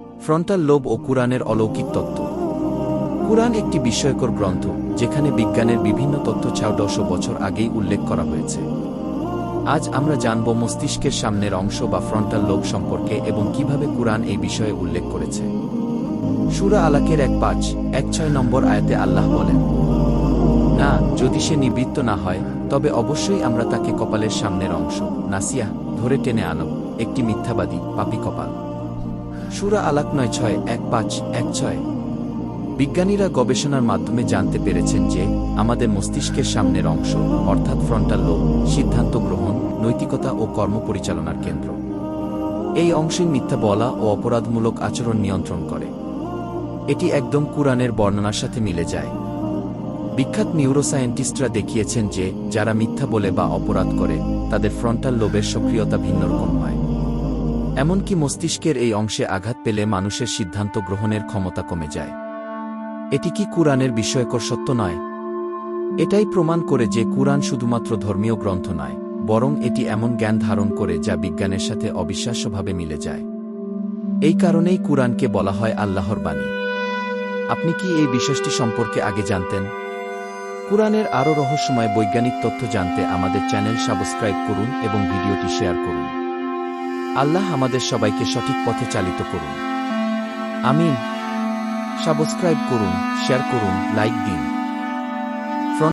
Frontal lobe ও কুরআনের অলৌকিক তত্ত্ব। কুরআন একটি বিস্ময়কর গ্রন্থ, যেখানে বিজ্ঞানের বিভিন্ন তথ্য চারশো বছর আগেই উল্লেখ করা হয়েছে। আজ আমরা জানব মস্তিষ্কের সামনের অংশ বা ফ্রন্টাল লোব সম্পর্কে এবং কীভাবে কুরআন এই বিষয়ে উল্লেখ করেছে। সুরা আলাকের এক পাঁচ, এক ছয় নম্বর আয়াতে আল্লাহ বলেন, না, যদি সে নিবৃত্ত না হয়, তবে অবশ্যই আমরা তাকে কপালের সামনের অংশ নাসিয়া ধরে টেনে আনো, একটি মিথ্যাবাদী, পাপি কপাল। সুরা আলাক নয় ছয়, এক পাঁচ, এক ছয়। বিজ্ঞানীরা গবেষণার মাধ্যমে জানতে পেরেছেন যে, আমাদের মস্তিষ্কের সামনের অংশ, অর্থাৎ ফ্রন্টাল লোব সিদ্ধান্ত গ্রহণ, নৈতিকতা ও কর্ম পরিচালনার কেন্দ্র। এই অংশে মিথ্যা বলা ও অপরাধমূলক আচরণ নিয়ন্ত্রণ করে। এটি একদম কুরআনের বর্ণনার সাথে মিলে যায়। বিখ্যাত নিউরোসায়েন্টিস্টরা দেখিয়েছেন যে, যারা মিথ্যা বলে বা অপরাধ করে, তাদের ফ্রন্টাল লোবের সক্রিয়তা ভিন্ন রকম হয়। এমনকি মস্তিষ্কের এই অংশে আঘাত পেলে মানুষের সিদ্ধান্ত গ্রহণের ক্ষমতা কমে যায়। এটি কি কুরআনের বিষয়কর সত্য নয়? এটাই প্রমাণ করে যে কুরআন শুধুমাত্র ধর্মীয় গ্রন্থ নয়, বরং এটি এমন জ্ঞান ধারণ করে যা বিজ্ঞানের সাথে অবিশ্বাস্যভাবে মিলে যায়। এই কারণেই কুরআনকে বলা হয় আল্লাহর বাণী। আপনি কি এই বিষয়টি সম্পর্কে আগে জানতেন? কুরআনের আরও রহস্যময় বৈজ্ঞানিক তথ্য জানতে আমাদের চ্যানেল সাবস্ক্রাইব করুন এবং ভিডিওটি শেয়ার করুন। আল্লাহ আমাদের সবাইকে সঠিক পথে চালিত করুন। আমিন। সাবস্ক্রাইব করুন শেয়ার করুন লাইক দিন।